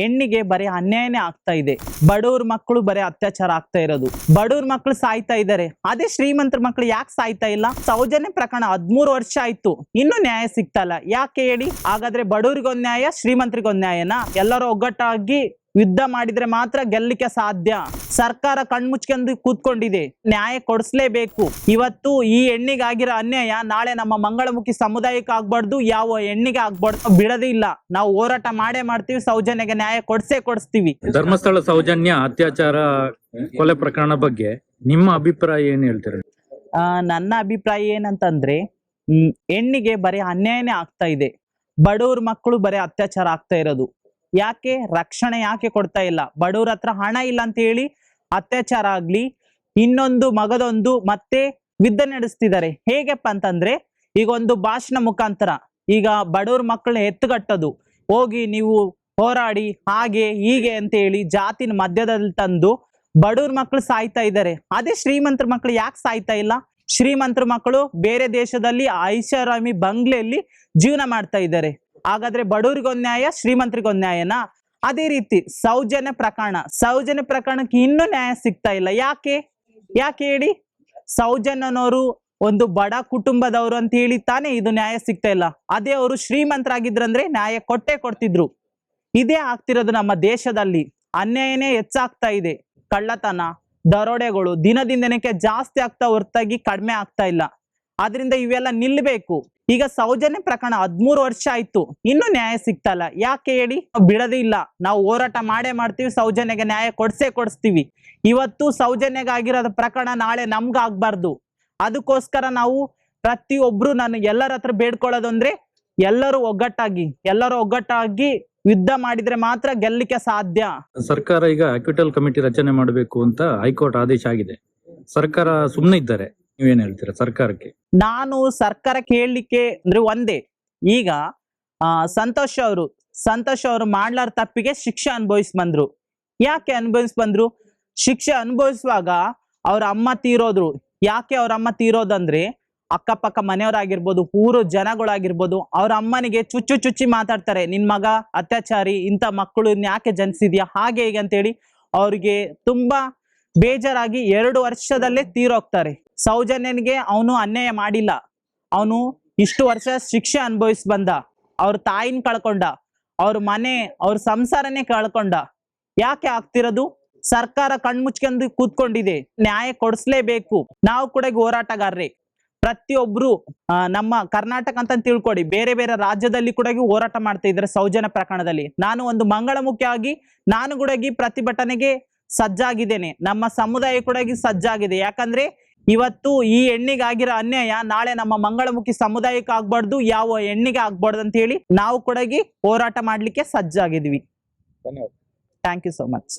ಹೆಣ್ಣಿಗೆ ಬರೀ ಅನ್ಯಾಯನೇ ಆಗ್ತಾ ಇದೆ. ಬಡವ್ರ ಮಕ್ಕಳು ಬರೀ ಅತ್ಯಾಚಾರ ಆಗ್ತಾ ಇರೋದು. ಬಡವ್ರ ಮಕ್ಕಳು ಸಾಯ್ತಾ ಇದ್ದಾರೆ. ಅದೇ ಶ್ರೀಮಂತರ ಮಕ್ಕಳು ಯಾಕೆ ಸಾಯ್ತಾ ಇಲ್ಲ? ಸೌಜನ್ಯ ಪ್ರಕರಣ ಹದ್ಮೂರು ವರ್ಷ ಆಯ್ತು. ಇನ್ನು ನ್ಯಾಯ ಸಿಗ್ತಾ ಇಲ್ಲ. ಯಾಕೆ ಹೇಳಿ? ಹಾಗಾದ್ರೆ ಬಡವ್ರಿಗೊಂದ್ ನ್ಯಾಯ, ಶ್ರೀಮಂತರಿಗೊಂದ್ ನ್ಯಾಯನಾ? ಎಲ್ಲರೂ ಒಗ್ಗಟ್ಟಾಗಿ ಯುದ್ಧ ಮಾಡಿದ್ರೆ ಮಾತ್ರ ಗೆಲ್ಲಲಿಕ್ಕೆ ಸಾಧ್ಯ. ಸರ್ಕಾರ ಕಣ್ಮುಚ್ಕೊಂಡು ಕೂತ್ಕೊಂಡಿದೆ. ನ್ಯಾಯ ಕೊಡಿಸ್ಲೇಬೇಕು. ಇವತ್ತು ಈ ಹೆಣ್ಣಿಗಾಗಿರೋ ಅನ್ಯಾಯ ನಾಳೆ ನಮ್ಮ ಮಂಗಳಮುಖಿ ಸಮುದಾಯಕ್ಕೆ ಆಗ್ಬಾರ್ದು ಯಾವ ಹೆಣ್ಣಿಗೆ ಆಗ್ಬಾರ್ದು ಬಿಡದೇ ಇಲ್ಲ. ನಾವು ಹೋರಾಟ ಮಾಡೇ ಮಾಡ್ತೀವಿ ಸೌಜನ್ಯಗೆ ನ್ಯಾಯ ಕೊಡ್ಸೇ ಕೊಡಿಸ್ತೀವಿ. ಧರ್ಮಸ್ಥಳ ಸೌಜನ್ಯ ಅತ್ಯಾಚಾರ ಕೊಲೆ ಪ್ರಕರಣ ಬಗ್ಗೆ ನಿಮ್ಮ ಅಭಿಪ್ರಾಯ ಏನ್ ಹೇಳ್ತೀರಿ? ಆ, ನನ್ನ ಅಭಿಪ್ರಾಯ ಏನಂತಂದ್ರೆ ಹ್ಮ್, ಹೆಣ್ಣಿಗೆ ಬರೀ ಅನ್ಯಾಯನೇ ಆಗ್ತಾ ಇದೆ. ಬಡವ್ರ ಮಕ್ಕಳು ಬರೀ ಅತ್ಯಾಚಾರ ಆಗ್ತಾ ಇರೋದು. ಯಾಕೆ? ರಕ್ಷಣೆ ಯಾಕೆ ಕೊಡ್ತಾ ಇಲ್ಲ? ಬಡವ್ರ ಹತ್ರ ಹಣ ಇಲ್ಲ ಅಂತ ಹೇಳಿ ಅತ್ಯಾಚಾರ ಆಗ್ಲಿ, ಇನ್ನೊಂದು ಮಗದೊಂದು ಮತ್ತೆ ಯುದ್ಧ ನಡೆಸ್ತಿದ್ದಾರೆ. ಹೇಗಪ್ಪ ಅಂತಂದ್ರೆ, ಈಗ ಒಂದು ಭಾಷಣ ಮುಖಾಂತರ, ಈಗ ಬಡವ್ರ ಮಕ್ಕಳನ್ನ ಎತ್ತುಗಟ್ಟೋದು, ಹೋಗಿ ನೀವು ಹೋರಾಡಿ ಹಾಗೆ, ಹೀಗೆ ಅಂತ ಹೇಳಿ ಜಾತಿನ ಮಧ್ಯದಲ್ಲಿ ತಂದು ಬಡವ್ರ ಮಕ್ಕಳು ಸಾಯ್ತಾ ಇದ್ದಾರೆ. ಅದೇ ಶ್ರೀಮಂತರ ಮಕ್ಕಳು ಯಾಕೆ ಸಾಯ್ತಾ ಇಲ್ಲ? ಶ್ರೀಮಂತರ ಮಕ್ಕಳು ಬೇರೆ ದೇಶದಲ್ಲಿ ಐಷಾರಾಮಿ ಬಂಗ್ಲೆಯಲ್ಲಿ ಜೀವನ ಮಾಡ್ತಾ ಇದ್ದಾರೆ. ಹಾಗಾದ್ರೆ ಬಡವರಿಗೊಂದ್ ನ್ಯಾಯ ಶ್ರೀಮಂತರಿಗೊಂದ್ ನ್ಯಾಯನಾ ಅದೇ ರೀತಿ ಸೌಜನ್ಯ ಪ್ರಕರಣ. ಸೌಜನ್ಯ ಪ್ರಕರಣಕ್ಕೆ ಇನ್ನೂ ನ್ಯಾಯ ಸಿಗ್ತಾ ಇಲ್ಲ. ಯಾಕೆ? ಯಾಕೆ ಹೇಳಿ? ಸೌಜನ್ಯನವರು ಒಂದು ಬಡ ಕುಟುಂಬದವರು ಅಂತ ಹೇಳಿ ತಾನೇ ಇದು ನ್ಯಾಯ ಸಿಗ್ತಾ ಇಲ್ಲ. ಅದೇ ಅವರು ಶ್ರೀಮಂತರಾಗಿದ್ರಂದ್ರೆ ನ್ಯಾಯ ಕೊಟ್ಟೆ ಕೊಡ್ತಿದ್ರು. ಇದೇ ಆಗ್ತಿರೋದು ನಮ್ಮ ದೇಶದಲ್ಲಿ. ಅನ್ಯಾಯನೇ ಹೆಚ್ಚಾಗ್ತಾ ಇದೆ. ಕಳ್ಳತನ, ದರೋಡೆಗಳು ದಿನದಿಂದ ದಿನಕ್ಕೆ ಜಾಸ್ತಿ ಆಗ್ತಾ ಹೊರತಾಗಿ ಕಡಿಮೆ ಆಗ್ತಾ ಇಲ್ಲ. ಆದ್ರಿಂದ ಇವೆಲ್ಲ ನಿಲ್ಬೇಕು. ಈಗ ಸೌಜನ್ಯ ಪ್ರಕರಣ ಹದ್ಮೂರು ವರ್ಷ ಆಯ್ತು. ಇನ್ನು ನ್ಯಾಯ ಸಿಗ್ತಲ್ಲ. ಯಾಕೆ ಹೇಳಿ? ಬಿಡದೇ ಇಲ್ಲ. ನಾವು ಹೋರಾಟ ಮಾಡೇ ಮಾಡ್ತೀವಿ, ಸೌಜನ್ಯಗೆ ನ್ಯಾಯ ಕೊಡ್ಸೇ ಕೊಡಿಸ್ತೀವಿ. ಇವತ್ತು ಸೌಜನ್ಯಗಾಗಿರೋದ ಪ್ರಕರಣ ನಾಳೆ ನಮ್ಗ್ ಆಗ್ಬಾರ್ದು. ಅದಕ್ಕೋಸ್ಕರ ನಾವು ಪ್ರತಿಯೊಬ್ರು ನಾನು ಎಲ್ಲರ ಹತ್ರ ಬೇಡ್ಕೊಳ್ಳೋದಂದ್ರೆ ಎಲ್ಲರೂ ಒಗ್ಗಟ್ಟಾಗಿ ಎಲ್ಲರೂ ಒಗ್ಗಟ್ಟಾಗಿ ಯುದ್ಧ ಮಾಡಿದ್ರೆ ಮಾತ್ರ ಗೆಲ್ಲಿಕೆ ಸಾಧ್ಯ. ಸರ್ಕಾರ ಈಗ ಕಮಿಟಿ ರಚನೆ ಮಾಡಬೇಕು ಅಂತ ಹೈಕೋರ್ಟ್ ಆದೇಶ ಆಗಿದೆ. ಸರ್ಕಾರ ಸುಮ್ಮನೆ ಇದ್ದಾರೆ. ನೀವೇನ್ ಹೇಳ್ತೀರಾ ಸರ್ಕಾರಕ್ಕೆ? ನಾನು ಸರ್ಕಾರ ಕೇಳಲಿಕ್ಕೆ ಅಂದ್ರೆ ಒಂದೇ. ಈಗ ಸಂತೋಷ್ ಅವರು ಸಂತೋಷ್ ಅವರು ಮಾಡ್ಲಾರ ತಪ್ಪಿಗೆ ಶಿಕ್ಷೆ ಅನುಭವಿಸ್ ಬಂದ್ರು. ಯಾಕೆ ಅನುಭವಿಸ್ ಬಂದ್ರು? ಶಿಕ್ಷೆ ಅನುಭವಿಸುವಾಗ ಅವ್ರ ಅಮ್ಮ ತೀರೋದ್ರು. ಯಾಕೆ ಅವ್ರ ಅಮ್ಮ ತೀರೋದಂದ್ರೆ, ಅಕ್ಕಪಕ್ಕ ಮನೆಯವರಾಗಿರ್ಬೋದು, ಊರು ಜನಗಳಾಗಿರ್ಬೋದು, ಅವ್ರ ಅಮ್ಮನಿಗೆ ಚುಚ್ಚು ಚುಚ್ಚಿ ಮಾತಾಡ್ತಾರೆ. ನಿನ್ ಮಗ ಅತ್ಯಾಚಾರಿ, ಇಂಥ ಮಕ್ಕಳು ಯಾಕೆ ಜನಿಸಿದ್ಯಾ, ಹಾಗೆ ಹೀಗೆ ಅಂತೇಳಿ ಅವ್ರಿಗೆ ತುಂಬಾ ಬೇಜಾರಾಗಿ ಎರಡು ವರ್ಷದಲ್ಲೇ ತೀರೋಗ್ತಾರೆ. ಸೌಜನ್ಯನಿಗೆ ಅವನು ಅನ್ಯಾಯ ಮಾಡಿಲ್ಲ. ಅವನು ಇಷ್ಟು ವರ್ಷ ಶಿಕ್ಷೆ ಅನುಭವಿಸ್ ಬಂದ. ಅವ್ರ ತಾಯಿನ ಕಳ್ಕೊಂಡ. ಅವ್ರ ಮನೆ, ಅವ್ರ ಸಂಸಾರನೇ ಕಳ್ಕೊಂಡ. ಯಾಕೆ ಆಗ್ತಿರೋದು? ಸರ್ಕಾರ ಕಣ್ಮುಚ್ಕೊಂಡು ಕೂತ್ಕೊಂಡಿದೆ. ನ್ಯಾಯ ಕೊಡಿಸ್ಲೇಬೇಕು. ನಾವು ಕೂಡ ಹೋರಾಟಗಾರರೇ. ಪ್ರತಿಯೊಬ್ರು ನಮ್ಮ ಕರ್ನಾಟಕ ಅಂತ ತಿಳ್ಕೊಡಿ. ಬೇರೆ ಬೇರೆ ರಾಜ್ಯದಲ್ಲಿ ಕೂಡ ಹೋರಾಟ ಮಾಡ್ತಾ ಇದ್ರೆ ಸೌಜನ್ಯ ಪ್ರಕರಣದಲ್ಲಿ. ನಾನು ಒಂದು ಮಂಗಳಮುಖಿಯಾಗಿ ನಾನು ಕೂಡ ಪ್ರತಿಭಟನೆಗೆ ಸಜ್ಜಾಗಿದ್ದೇನೆ. ನಮ್ಮ ಸಮುದಾಯ ಕೂಡ ಸಜ್ಜಾಗಿದೆ. ಯಾಕಂದ್ರೆ ಇವತ್ತು ಈ ಹೆಣ್ಣಿಗಾಗಿರೋ ಅನ್ಯಾಯ ನಾಳೆ ನಮ್ಮ ಮಂಗಳಮುಖಿ ಸಮುದಾಯಕ್ಕೆ ಆಗ್ಬಾರ್ದು ಯಾವ ಹೆಣ್ಣಿಗೆ ಆಗ್ಬಾರ್ದು ಅಂತ ಹೇಳಿ ನಾವು ಕೂಡ ಹೋರಾಟ ಮಾಡ್ಲಿಕ್ಕೆ ಸಜ್ಜಾಗಿದ್ವಿ. Thank you so much